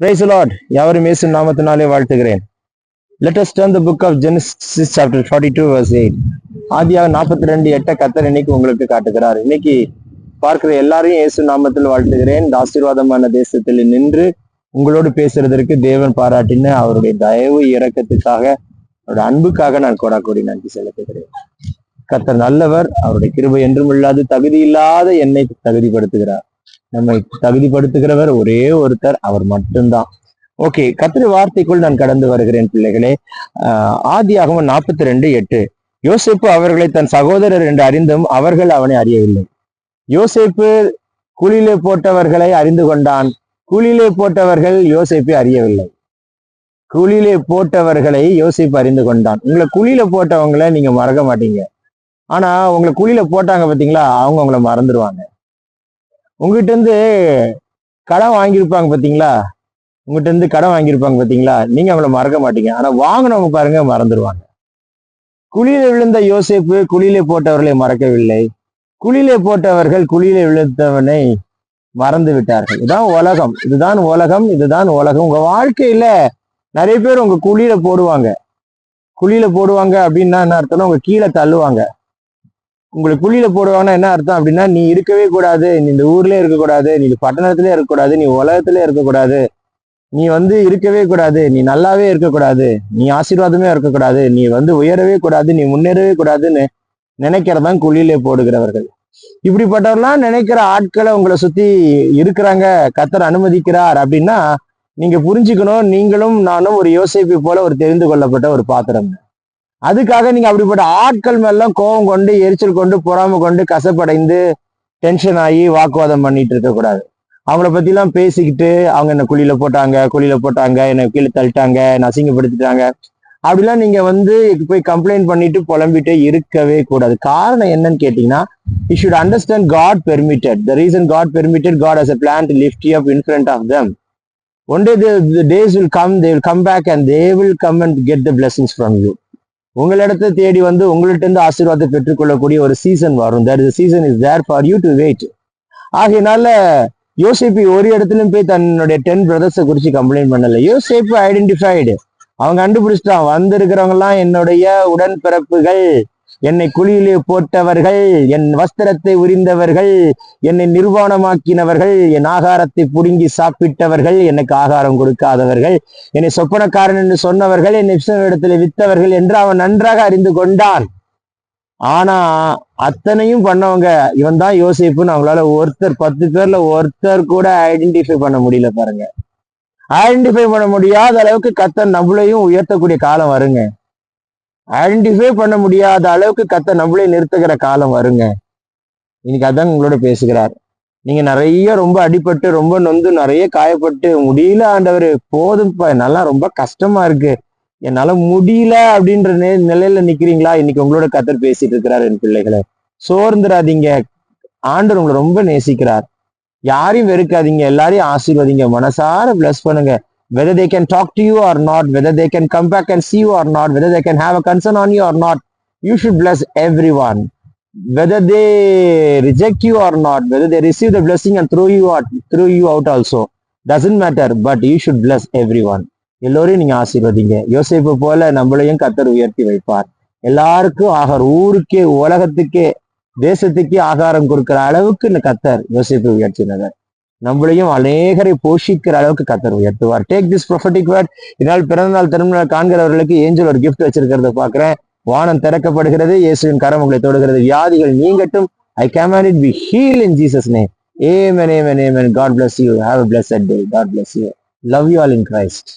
Price Lord யாவரும் இயேசு நாமத்தினாலே வாழ்த்துகிறேன். Let turn the book of of genesis chapter 42 verse 8 ஆதியாக நாற்பத்தி ரெண்டு எட்ட கத்தர் இன்னைக்கு உங்களுக்கு காட்டுகிறார். இன்னைக்கு பார்க்கிற எல்லாரையும் இயேசு நாமத்தில் வாழ்த்துகிறேன். இந்த ஆசீர்வாதமான தேசத்தில் நின்று உங்களோடு பேசுறதற்கு தேவன் பாராட்டின அவருடைய தயவு இறக்கத்துக்காக அவருடைய அன்புக்காக நான் கொடாக்கோடி நன்றி செலுத்துகிறேன். கத்தர் நல்லவர் அவருடைய கிருபை என்றும் இல்லாது தகுதி இல்லாத என்னை தகுதிப்படுத்துகிறார். நம்மை தகுதிப்படுத்துகிறவர் ஒரே ஒருத்தர் அவர் மட்டும்தான். ஓகே கத்திரி வார்த்தைக்குள் நான் கடந்து வருகிறேன் பிள்ளைகளே. ஆஹ் ஆதியாகமம் நாற்பத்தி ரெண்டு எட்டு. யோசிப்பு அவர்களை தன் சகோதரர் என்று அறிந்தும் அவர்கள் அவனை அறியவில்லை. யோசிப்பு குழியிலே போட்டவர்களை அறிந்து கொண்டான். குழியிலே போட்டவர்கள் யோசிப்பை அறியவில்லை. குழியிலே போட்டவர்களை யோசிப்பு அறிந்து கொண்டான். உங்களை குழியில போட்டவங்களை நீங்க மறக்க மாட்டீங்க. ஆனா உங்களை குழியில போட்டாங்க பாத்தீங்களா? அவங்க உங்களை மறந்துடுவாங்க உங்ககிட்ட இருந்து கடன் வாங்கியிருப்பாங்க பார்த்தீங்களா உங்ககிட்ட இருந்து கடன் வாங்கியிருப்பாங்க பார்த்தீங்களா நீங்கள் அவங்கள மறக்க மாட்டீங்க. ஆனால் வாங்கினவங்க பாருங்க மறந்துடுவாங்க குழியில விழுந்த யோசேப்பு குழியிலே போட்டவர்களை மறக்கவில்லை. குழியிலே போட்டவர்கள் குழியிலே விழுந்தவனை மறந்து விட்டார்கள். இதுதான் உலகம். இதுதான் உலகம் இதுதான் உலகம். உங்க வாழ்க்கையில நிறைய பேர் உங்க குழியில போடுவாங்க. குழியில போடுவாங்க அப்படின்னா என்ன அர்த்தம்னா உங்க கீழே தள்ளுவாங்க. உங்களுக்கு குழியில போடுவாங்கன்னா என்ன அர்த்தம் அப்படின்னா நீ இருக்கவே கூடாது நீ இந்த ஊர்லயே இருக்கக்கூடாது நீ பட்டணத்திலே இருக்கக்கூடாது நீ உலகத்திலே இருக்கக்கூடாது. நீ வந்து இருக்கவே கூடாது நீ நல்லாவே இருக்கக்கூடாது நீ ஆசீர்வாதமே இருக்கக்கூடாது நீ வந்து உயரவே கூடாது நீ முன்னேறவே கூடாதுன்னு நினைக்கிறதான் குழியிலே போடுகிறவர்கள். இப்படிப்பட்டவர்லாம் நினைக்கிற ஆட்களை உங்களை சுத்தி இருக்கிறாங்க கத்தர் அனுமதிக்கிறார் அப்படின்னா நீங்க புரிஞ்சுக்கணும் நீங்களும் நானும் ஒரு யோசிப்பை போல ஒரு தெரிந்து கொள்ளப்பட்ட ஒரு பாத்திரம். அதுக்காக நீங்க அப்படிப்பட்ட ஆட்கள் மேலாம் கோபம் கொண்டு எரிச்சல் கொண்டு பொறாமை கொண்டு கசப்படைந்து டென்ஷன் ஆகி வாக்குவாதம் பண்ணிட்டு இருக்க கூடாது. அவங்கள பத்தி எல்லாம் பேசிக்கிட்டு அவங்க என்ன குழியில போட்டாங்க குழியில போட்டாங்க என்னை கீழே தள்ளிட்டாங்க என்ன அசிங்கப்படுத்திட்டாங்க. அப்படிலாம் நீங்க வந்து போய் கம்ப்ளைண்ட் பண்ணிட்டு புலம்பிட்டு இருக்கவே கூடாது. காரணம் என்னன்னு கேட்டீங்கன்னா you should understand God permitted the reason God permitted God has a plan to lift up in front of them one day the days will come they will come back and they will come and get the blessings from you உங்களிடத்தை தேடி வந்து உங்கள்கிட்ட இருந்து ஆசீர்வாதத்தை பெற்றுக்கொள்ளக்கூடிய ஒரு season வரும். That is season is there for you to wait ஆகையினால யோசிப்பி ஒரு இடத்துலயும் போய் தன்னுடைய டென் பிரதர்ஸை குறிச்சு கம்ப்ளைண்ட் பண்ணல. யோசிப்பு ஐடென்டிஃபைடு அவங்க கண்டுபிடிச்சிட்டான். வந்திருக்கிறவங்க எல்லாம் என்னுடைய உடன்பிறப்புகள். என்னை குழியிலே போட்டவர்கள் என் வஸ்திரத்தை உரிந்தவர்கள் என்னை நிர்வாணமாக்கினவர்கள் என் ஆகாரத்தை புடுங்கி சாப்பிட்டவர்கள் எனக்கு ஆகாரம் கொடுக்காதவர்கள் என்னை சொப்பனக்காரன் என்று சொன்னவர்கள் என்னை இடத்துல வித்தவர்கள் என்று அவன் நன்றாக அறிந்து கொண்டான். ஆனா அத்தனையும் பண்ணவங்க இவன் தான் யோசிப்புன்னு அவங்களால ஒருத்தர் பத்து பேர்ல ஒருத்தர் கூட ஐடென்டிஃபை பண்ண முடியல பாருங்க. ஐடென்டிஃபை பண்ண முடியாத அளவுக்கு கத்தன் நம்மளையும் உயர்த்தக்கூடிய காலம் வருங்க. ஐடென்டிஃபை பண்ண முடியாத அளவுக்கு கத்த நம்மளே நிறுத்துகிற காலம் வருங்க. இன்னைக்கு அதான் உங்களோட பேசுகிறார். நீங்க நிறைய ரொம்ப அடிபட்டு ரொம்ப நொந்து நிறைய காயப்பட்டு முடியல ஆண்டவர் போதும்ப்பா நல்லா ரொம்ப கஷ்டமா இருக்கு. என்னால முடியல அப்படின்ற நிலையில நிக்கிறீங்களா? இன்னைக்கு உங்களோட கத்தர் பேசிட்டு இருக்கிறார் என் பிள்ளைகளை. சோர்ந்துடாதீங்க ஆண்டவர் உங்களை ரொம்ப நேசிக்கிறார். யாரையும் வெறுக்காதீங்க. எல்லாரையும் ஆசீர்வதிங்க. மனசார பிளஸ் பண்ணுங்க. Whether they can talk to you or not, whether they can come back and see you or not, whether they can have a concern on you or not, you should bless everyone. Whether they reject you or not, whether they receive the blessing and throw you out, throw you out also, doesn't matter, but you should bless everyone. எல்லோரையும் நீங்க ஆசீர்வதிங்க யோசிப்பு போல நம்மளையும் கத்தர் உயர்த்தி வைப்பார் எல்லாருக்கும் ஆகார் ஊருக்கே உலகத்துக்கே தேசத்துக்கே ஆகாரம் கொடுக்கிற அளவுக்கு இந்த கத்தர் யோசிப்பு உயர்த்தினவர் நம்மளையும் அநேகரை போஷிக்கிற அளவுக்கு கத்தர் உயர்த்துவார். டேக் திஸ் ப்ரொஃபட்டிக் வேர்ட் இதனால் பிறந்தநாள் திருமணம் காண்கிறவர்களுக்கு ஏஞ்சல் ஒரு கிஃப்ட் வச்சிருக்கிறத பாக்குறேன் வானம் திறக்கப்படுகிறது இயேசுவின் கரம் உங்களை தொடுகிறது. வியாதிகள் நீங்கட்டும். I command it be heal in Jesus name amen amen amen God bless you have a bless day God bless you love you all in Christ